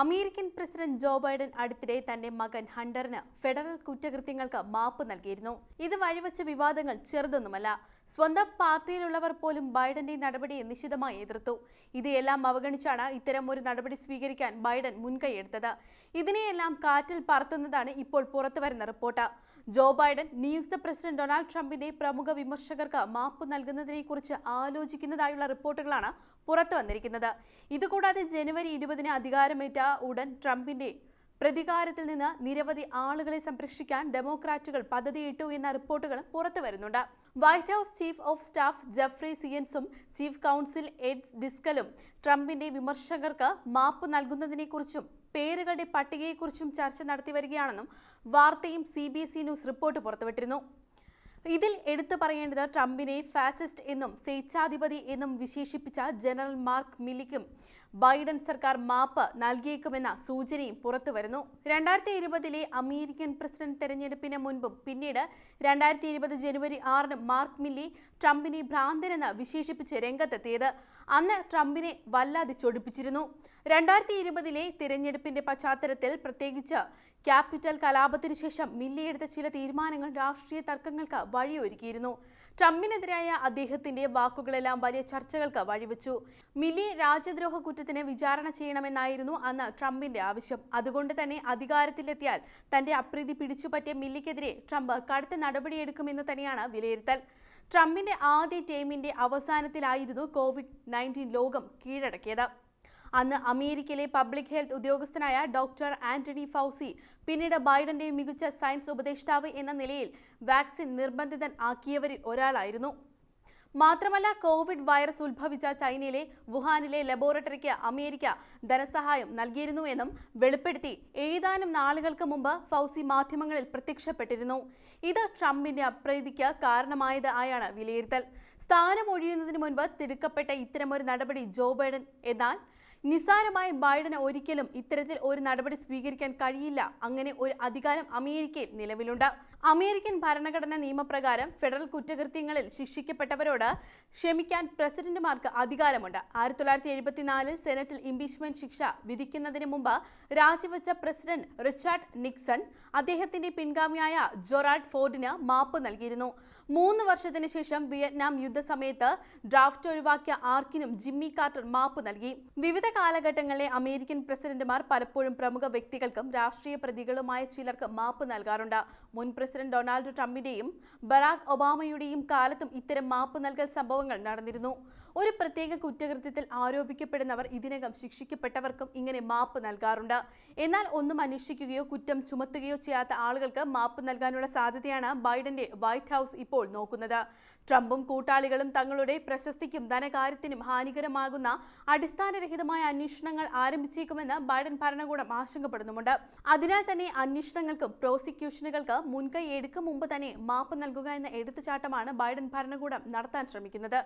American president Joe Biden അടുത്തിടെ തന്റെ മകൻ ഹണ്ടറിന് ഫെഡറൽ കുറ്റകൃത്യങ്ങൾക്ക് മാപ്പ് നൽകിയിരുന്നു. ഇത് വഴിവെച്ച വിവാദങ്ങൾ ചെറുതൊന്നുമല്ല. സ്വന്തം പാർട്ടിയിലുള്ളവർ പോലും ബൈഡന്റെ നടപടിയെ നിശിതമായി എതിർത്തു. ഇതെല്ലാം അവഗണിച്ചാണ് ഇത്തരം ഒരു നടപടി സ്വീകരിക്കാൻ ബൈഡൻ മുൻകൈയെടുത്തത് ഇതിനെയെല്ലാം കാറ്റിൽ പറത്തുന്നതാണ് ഇപ്പോൾ പുറത്തുവരുന്ന റിപ്പോർട്ട്. ജോ ബൈഡൻ നിയുക്ത പ്രസിഡന്റ് ഡൊണാൾഡ് ട്രംപിന്റെ പ്രമുഖ വിമർശകർക്ക് മാപ്പ് നൽകുന്നതിനെക്കുറിച്ച് ആലോചിക്കുന്നതായുള്ള റിപ്പോർട്ടുകളാണ് പുറത്തു വന്നിരിക്കുന്നത് ഇതുകൂടാതെ ജനുവരി ഇരുപതിന് അധികാരമേറ്റ ഉടൻ ട്രംപിന്റെ പ്രതികാരത്തിൽ നിന്ന് നിരവധി ആളുകളെ സംരക്ഷിക്കാൻ ഡെമോക്രാറ്റുകൾ പദ്ധതിയിട്ടു എന്ന റിപ്പോർട്ടുകളും പുറത്തു വരുന്നുണ്ട്. White House chief of staff Jeffrey സിയൻസും chief counsel എഡ്സ് ഡിസ്കലും ട്രംപിന്റെ വിമർശകർക്ക് മാപ്പ് നൽകുന്നതിനെക്കുറിച്ചും പേരുകളുടെ പട്ടികയെക്കുറിച്ചും ചർച്ച നടത്തി വരികയാണെന്നും വാർത്തയും സി ന്യൂസ് റിപ്പോർട്ട് പുറത്തുവിട്ടിരുന്നു. ഇതിൽ എടുത്തു പറയേണ്ടത് ട്രംപിനെ ഫാസിസ്റ്റ് എന്നും സ്വേച്ഛാധിപതി എന്നും വിശേഷിപ്പിച്ച ജനറൽ മാർക്ക് മില്ലിക്കും ബൈഡൻ സർക്കാർ മാപ്പ് നൽകിയേക്കുമെന്ന സൂചനയും പുറത്തുവരുന്നു രണ്ടായിരത്തി ഇരുപതിലെ അമേരിക്കൻ പ്രസിഡന്റ് തെരഞ്ഞെടുപ്പിന് മുൻപും പിന്നീട് രണ്ടായിരത്തി ഇരുപത് ജനുവരി ആറിന് മാർക്ക് മില്ലി ട്രംപിനെ ഭ്രാന്തനെന്ന് വിശേഷിപ്പിച്ച് രംഗത്തെത്തിയത്. അന്ന് ട്രംപിനെ വല്ലാതെ ചൊടിപ്പിച്ചിരുന്നു. രണ്ടായിരത്തി ഇരുപതിലെ തിരഞ്ഞെടുപ്പിന്റെ പശ്ചാത്തലത്തിൽ പ്രത്യേകിച്ച് ക്യാപിറ്റൽ കലാപത്തിനു ശേഷം മില്ലി ചില തീരുമാനങ്ങൾ രാഷ്ട്രീയ തർക്കങ്ങൾക്ക് വഴിയൊരുക്കിയിരുന്നു. ട്രംപിനെതിരായ അദ്ദേഹത്തിന്റെ വാക്കുകളെല്ലാം വലിയ ചർച്ചകൾക്ക് വഴിവെച്ചു. മിലി രാജ്യദ്രോഹ കുറ്റത്തിന് വിചാരണ ചെയ്യണമെന്നായിരുന്നു അന്ന് ട്രംപിന്റെ ആവശ്യം. അതുകൊണ്ട് തന്നെ അധികാരത്തിലെത്തിയാൽ തന്റെ അപ്രീതി പിടിച്ചുപറ്റിയ മില്ലിക്കെതിരെ ട്രംപ് കടുത്ത നടപടിയെടുക്കുമെന്ന് തന്നെയാണ് വിലയിരുത്തൽ. ട്രംപിന്റെ ആദ്യ ടേമിന്റെ അവസാനത്തിലായിരുന്നു കോവിഡ് നയന്റീൻ ലോകം കീഴടക്കിയത്. അന്ന് അമേരിക്കയിലെ പബ്ലിക് ഹെൽത്ത് ഉദ്യോഗസ്ഥനായ ഡോക്ടർ ആന്റണി ഫൗസി പിന്നീട് ബൈഡന്റെ മികച്ച സയൻസ് ഉപദേഷ്ടാവ് എന്ന നിലയിൽ വാക്സിൻ നിർബന്ധിതൻ ആക്കിയവരിൽ ഒരാളായിരുന്നു. മാത്രമല്ല കോവിഡ് വൈറസ് ഉത്ഭവിച്ച ചൈനയിലെ വുഹാനിലെ ലബോറട്ടറിക്ക് അമേരിക്ക ധനസഹായം നൽകിയിരുന്നു എന്നും വെളിപ്പെടുത്തി ഏതാനും നാളുകൾക്ക് മുമ്പ് ഫൗസി മാധ്യമങ്ങളിൽ പ്രത്യക്ഷപ്പെട്ടിരുന്നു. ഇത് ട്രംപിന്റെ അപ്രീതിക്ക് കാരണമായത് ആയാണ് വിലയിരുത്തൽ. സ്ഥാനമൊഴിയുന്നതിന് മുൻപ് തിടുക്കപ്പെട്ട ഇത്തരമൊരു നടപടി ജോ ബൈഡൻ എന്നാൽ നിസ്സാരമായി ബൈഡന് ഒരിക്കലും ഇത്തരത്തിൽ ഒരു നടപടി സ്വീകരിക്കാൻ കഴിയില്ല. അങ്ങനെ ഒരു അധികാരം അമേരിക്കയിൽ നിലവിലുണ്ട്. അമേരിക്കൻ ഭരണഘടനാ നിയമപ്രകാരം ഫെഡറൽ കുറ്റകൃത്യങ്ങളിൽ ശിക്ഷിക്കപ്പെട്ടവരോട് ക്ഷമിക്കാൻ പ്രസിഡന്റുമാർക്ക് അധികാരമുണ്ട്. ആയിരത്തി തൊള്ളായിരത്തി എഴുപത്തിനാലിൽ സെനറ്റിൽ ഇംപീച്ച്മെന്റ് ശിക്ഷ വിധിക്കുന്നതിന് മുമ്പ് രാജിവെച്ച പ്രസിഡന്റ് റിച്ചാർഡ് നിക്സൺ അദ്ദേഹത്തിന്റെ പിൻഗാമിയായ ജൊറാൾഡ് ഫോർഡിന് മാപ്പ് നൽകിയിരുന്നു. മൂന്ന് വർഷത്തിന് ശേഷം വിയറ്റ്നാം യുദ്ധസമയത്ത് ഡ്രാഫ്റ്റ് ഒഴിവാക്കിയ ആർക്കിനും ജിമ്മി കാർട്ടർ മാപ്പ് നൽകി. വിവിധ കാലഘട്ടങ്ങളിലെ അമേരിക്കൻ പ്രസിഡന്റുമാർ പലപ്പോഴും പ്രമുഖ വ്യക്തികൾക്കും രാഷ്ട്രീയ പ്രതികളുമായ ചിലർക്ക് മാപ്പ് നൽകാറുണ്ട്. മുൻ പ്രസിഡന്റ് ഡൊണാൾഡ് ട്രംപിന്റെയും ബറാക് ഒബാമയുടെയും കാലത്തും ഇത്തരം മാപ്പ് നൽകൽ സംഭവങ്ങൾ നടന്നിരുന്നു. ഒരു പ്രത്യേക കുറ്റകൃത്യത്തിൽ ആരോപിക്കപ്പെടുന്നവർ ഇതിനകം ശിക്ഷിക്കപ്പെട്ടവർക്കും ഇങ്ങനെ മാപ്പ് നൽകാറുണ്ട്. എന്നാൽ ഒന്നും അന്വേഷിക്കുകയോ കുറ്റം ചുമത്തുകയോ ചെയ്യാത്ത ആളുകൾക്ക് മാപ്പ് നൽകാനുള്ള സാധ്യതയാണ് ബൈഡന്റെ വൈറ്റ് ഹൌസ് ഇപ്പോൾ നോക്കുന്നത്. ട്രംപും കൂട്ടാളികളും തങ്ങളുടെ പ്രശസ്തിക്കും ധനകാര്യത്തിനും ഹാനികരമാകുന്ന അടിസ്ഥാനരഹിതമായ അന്വേഷണങ്ങൾ ആരംഭിച്ചേക്കുമെന്ന് ബൈഡൻ ഭരണകൂടം ആശങ്കപ്പെടുന്നുമുണ്ട്. അതിനാൽ തന്നെ അന്വേഷണങ്ങൾക്കും പ്രോസിക്യൂഷനുകൾക്ക് മുൻകൈ എടുക്കും മുമ്പ് തന്നെ മാപ്പ് നൽകുക എന്ന എടുത്തുചാട്ടമാണ് ബൈഡൻ ഭരണകൂടം നടത്താൻ ശ്രമിക്കുന്നത്.